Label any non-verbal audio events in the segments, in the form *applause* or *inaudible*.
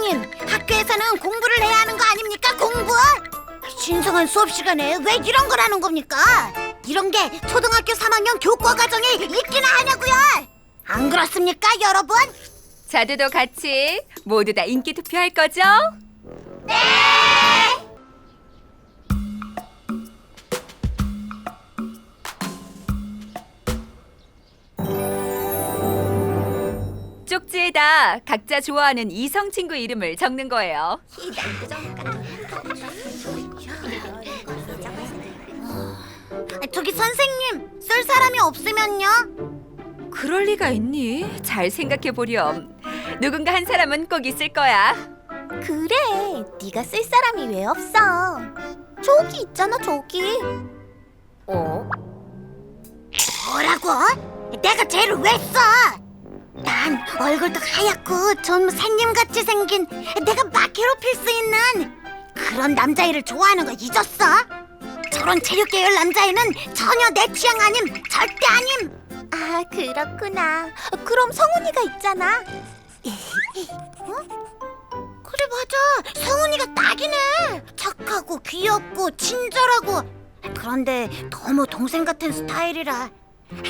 선생님, 학교에서는 공부를 해야 하는 거 아닙니까? 공부? 신성한 수업 시간에 왜 이런 걸 하는 겁니까? 이런 게 초등학교 3학년 교과 과정에 있기나 하냐고요? 안 그렇습니까, 여러분? 자두도 같이 모두 다 인기 투표할 거죠? 네! 쪽지에다 각자 좋아하는 이성 친구 이름을 적는 거예요. 저기 선생님, 쓸 사람이 없으면요? 그럴 리가 있니? 잘 생각해 보렴. 누군가 한 사람은 꼭 있을 거야. 그래, 네가 쓸 사람이 왜 없어? 저기 있잖아, 저기. 어? 뭐라고? 내가 쟤를 왜 써? 난 얼굴도 하얗고 좀 생님같이 생긴 내가 막 괴롭힐 수 있는 그런 남자애를 좋아하는 거 잊었어? 저런 체육 계열 남자애는 전혀 내 취향 아님 절대 아님 아, 그렇구나. 그럼 성훈이가 있잖아. 그래 맞아 성훈이가 딱이네 착하고 귀엽고 친절하고 그런데 너무 동생 같은 스타일이라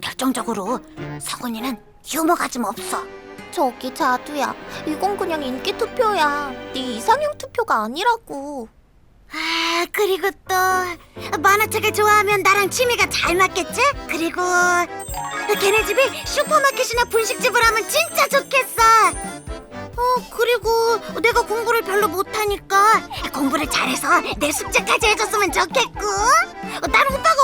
결정적으로 성훈이는 유머가 좀 없어 저기 자두야, 이건 그냥 인기 투표야. 네 이상형 투표가 아니라고. 아 그리고 또 만화책을 좋아하면 나랑 취미가 잘 맞겠지? 그리고 걔네 집이 슈퍼마켓이나 분식집을 하면 진짜 좋겠어 어 그리고 내가 공부를 별로 못하니까 공부를 잘해서 내 숙제까지 해줬으면 좋겠고 나는 오빠가 없으니까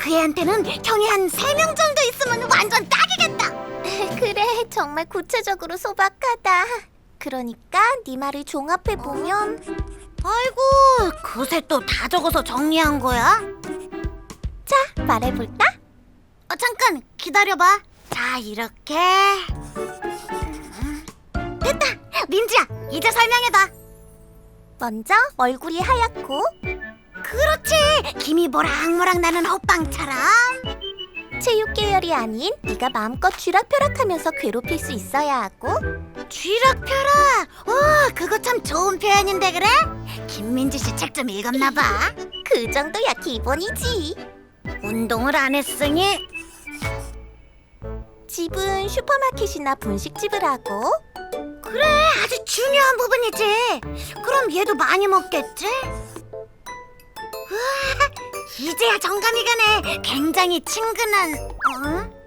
그 애한테는 형이 한 세 명 정도 있으면 완전 딱이겠다 *laughs* 그래, 정말 구체적으로 소박하다. 그러니까 네 말을 종합해 보면 아이고 그새 또 다 적어서 정리한 거야? 자, 말해 볼까? 어, 잠깐 기다려 봐. 자, 이렇게. 음, 됐다. 민지야, 이제 설명해 봐. 먼저 얼굴이 하얗고 그렇지. 김이 모락모락 나는 호빵처럼. 체육 계열이 아닌 네가 마음껏 쥐락펴락하면서 괴롭힐 수 있어야 하고 쥐락펴락. 오, 그거 참 좋은 표현인데 그래? 김민지 씨 책 좀 읽었나 봐. 그 정도야 기본이지. 운동을 안 했으니 집은 슈퍼마켓이나 분식집을 하고 그래 아주 중요한 부분이지. 그럼 얘도 많이 먹겠지? 우와, 이제야 정감이 가네. 굉장히 친근한. 어?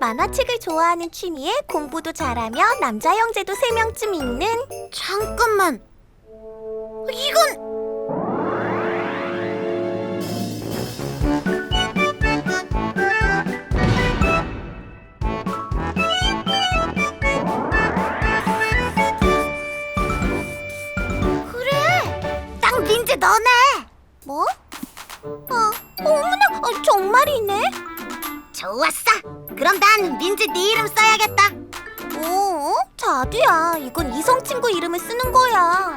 만화책을 좋아하는 취미에 공부도 잘하며 남자 형제도 세 명쯤 있는 잠깐만. 이건 그래. 딱 민지 너네. 말이네. 좋았어. 그럼 난 민지 네 이름 써야겠다. 어, 자두야, 이건 이성 친구 이름을 쓰는 거야.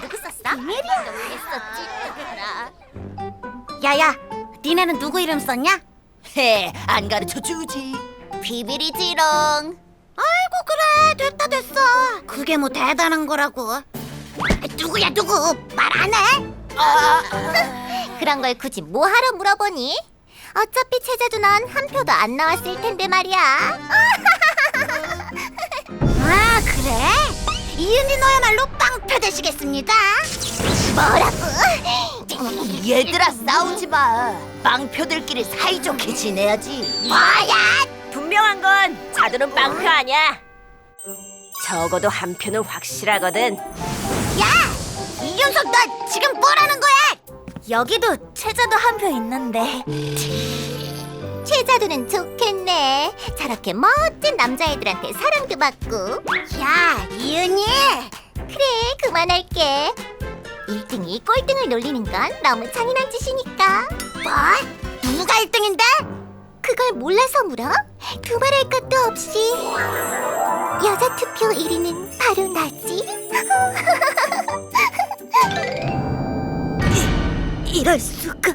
누구 썼어? 비밀이야. 야야, 니네는 누구 이름 썼냐? 해, 안 가르쳐 주지. 비밀이지롱. 아이고 그래 됐다 됐어 그게 뭐 대단한 거라고 누구야 누구 말 안 해? *laughs* 그런 걸 굳이 뭐 하러 물어보니? 어차피 최자두 넌한 표도 안 나왔을 텐데 말이야. *laughs* 아 그래? 이은지 너야말로 빵표 되시겠습니다 뭐라고? *laughs* 얘들아 싸우지 마. 빵표들끼리 사이좋게 지내야지. 뭐야 분명한 건 자두는 빵표 아니야. 적어도 한 표는 확실하거든. 야 이윤석 너 지금 뭐라는 거야? 여기도 최자두 한표 있는데. 최자두는 좋겠네. 저렇게 멋진 남자애들한테 사랑도 받고. 야 이은이 그래, 그만할게. 1등이 꼴등을 놀리는 건 너무 잔인한 짓이니까. 뭐? 누가 1등인데? 그걸 몰라서 물어? 두말할 것도 없이. 여자 투표 1위는 바로 나지. *laughs* 이럴 수가. *laughs*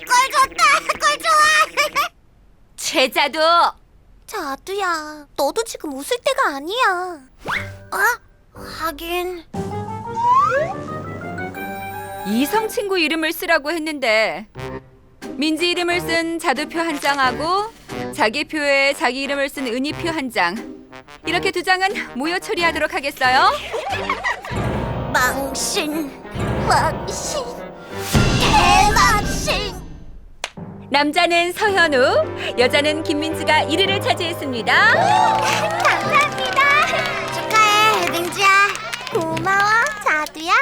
꼴 좋다. 꼴 좋아. *laughs* 최자도 자두야, 너도 지금 웃을 때가 아니야. 어? 하긴. 이성 친구 이름을 쓰라고 했는데 민지 이름을 쓴 자두표 한 장하고 자기 표에 자기 이름을 쓴 은희표 한 장. 이렇게 두 장은 무효 처리하도록 하겠어요. 망신. 망신, 대망신. 남자는 서현우, 여자는 김민지가 1위를 차지했습니다. 감사합니다. 축하해, 민지야. 고마워, 자두야.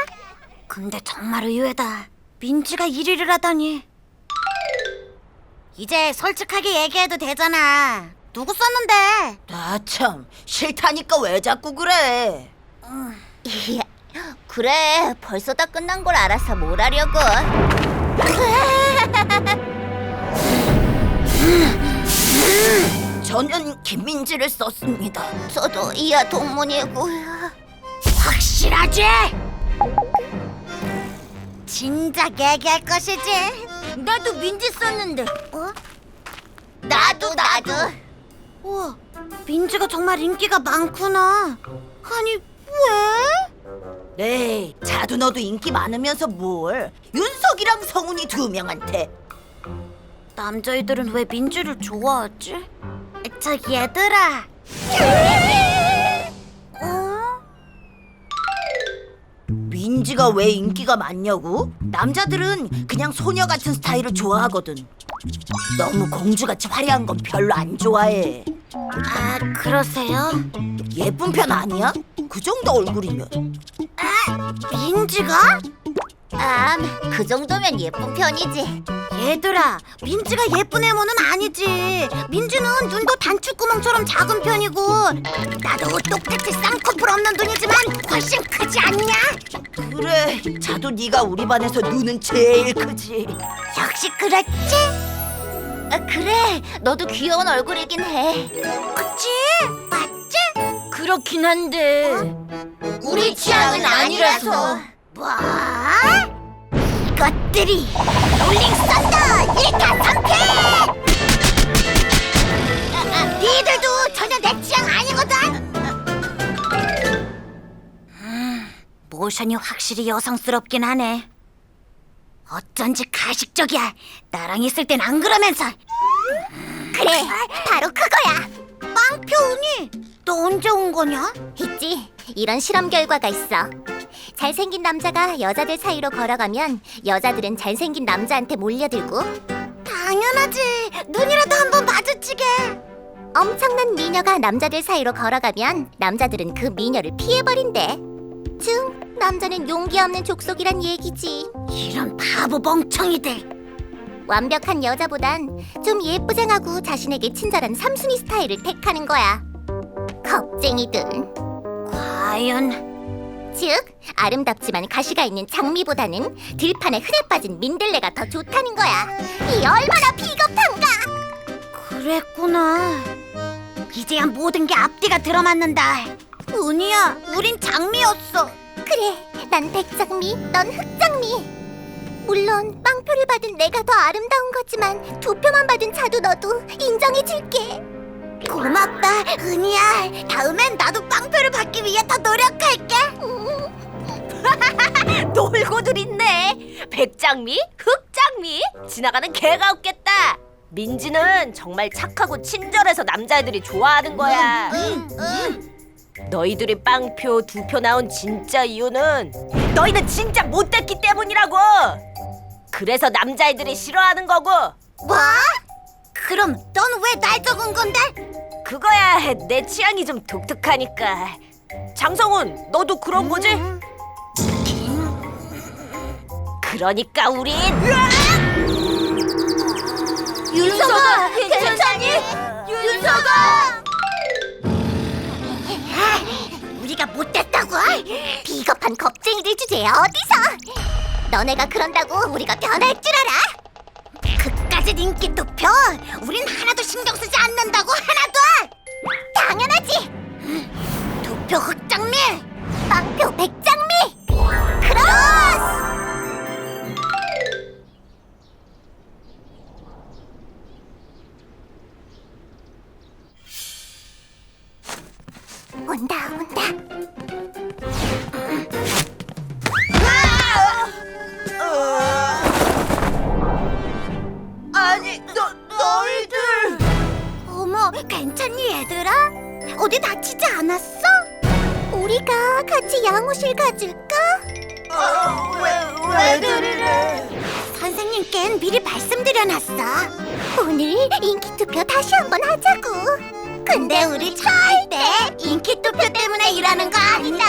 근데 정말 의외다. 민지가 1위를 하다니. 이제 솔직하게 얘기해도 되잖아. 누구 썼는데? 나 참 싫다니까 왜 자꾸 그래? 그래, 벌써 다 끝난 걸 알아서 뭘 하려고. 저는 김민지를 썼습니다. 저도 이하 동문이고. 확실하지? 진작 얘기할 것이지. 나도 민지 썼는데. 어? 나도 나도. 우와, 민지가 정말 인기가 많구나. 아니, 왜? 네, 자두 너도 인기 많으면서 뭘? 윤석이랑 성훈이 두 명한테 남자애들은 왜 민지를 좋아하지? 저 얘들아. 어? 민지가 왜 인기가 많냐고? 남자들은 그냥 소녀 같은 스타일을 좋아하거든. 너무 공주같이 화려한 건 별로 안 좋아해. 아, 그러세요? 예쁜 편 아니야? 그 정도 얼굴이면. 민지가? 아, 그 정도면 예쁜 편이지. 얘들아, 민지가 예쁜 애모는 아니지. 민지는 눈도 단추구멍처럼 작은 편이고 나도 똑같이 쌍꺼풀 없는 눈이지만 훨씬 크지 않냐? 그래, 자두 네가 우리 반에서 눈은 제일 크지. 역시 그랬지? 아, 그래, 너도 귀여운 얼굴이긴 해. 그치? 맞지? 그렇긴 한데. 우리 취향은 아니라서. 뭐? 이것들이 롤링 썬더 1타 3패! 니들도 전혀 내 취향 아니거든! 음, 모션이 확실히 여성스럽긴 하네. 어쩐지 가식적이야. 나랑 있을 땐 안 그러면서. 그래, 바로 그거야. 빵표 운이 너 언제 온 거냐? 있지. 이런 실험 결과가 있어. 잘생긴 남자가 여자들 사이로 걸어가면 여자들은 잘생긴 남자한테 몰려들고 당연하지. 눈이라도 한번 마주치게. 엄청난 미녀가 남자들 사이로 걸어가면 남자들은 그 미녀를 피해버린대. 즉, 남자는 용기 없는 족속이란 얘기지. 이런 바보 멍청이들. 완벽한 여자보단 좀 예쁘장하고 자신에게 친절한 삼순이 스타일을 택하는 거야. 겁쟁이들. 과연 즉, 아름답지만 가시가 있는 장미보다는 들판에 흔해 빠진 민들레가 더 좋다는 거야. 이 얼마나 비겁한가! 그랬구나. 이제야 모든 게 앞뒤가 들어맞는다. 은희야, 우린 장미였어. 그래, 난 백장미, 넌 흑장미. 물론 빵표를 받은 내가 더 아름다운 거지만 두 표만 받은 자도 너도 인정해 줄게. 고맙다, 은희야. 다음엔 나도 빵표를 받기 위해 더 노력할게. *laughs* 놀고들 있네. 백장미, 흑장미, 지나가는 개가 없겠다. 민지는 정말 착하고 친절해서 남자애들이 좋아하는 거야. 너희들이 빵표 두 표 나온 진짜 이유는 너희는 진짜 못됐기 때문이라고. 그래서 남자애들이 싫어하는 거고. 뭐? 그럼 넌 왜 날 적은 건데? 그거야 내 취향이 좀 독특하니까. 장성훈, 너도 그런 거지? 그러니까 우린 윤서가 괜찮니? 윤서가! 우리가 못됐다고? 비겁한 겁쟁이들 주제에 어디서? 너네가 그런다고 우리가 변할 줄 알아? 그까짓 인기 투표 우린 하나도 신경 쓰지 않는다고 하나도 당연하지. 투표 흑장미 빵표 백장미. 괜찮니 얘들아? 어디 다치지 않았어? 우리가 같이 양호실 가줄까? 어, 왜, 왜 그러래? 선생님께는 미리 말씀드려놨어. 오늘 인기 투표 다시 한번 하자고. 근데 우리 절대 인기 투표 때문에 일하는 거 아니다.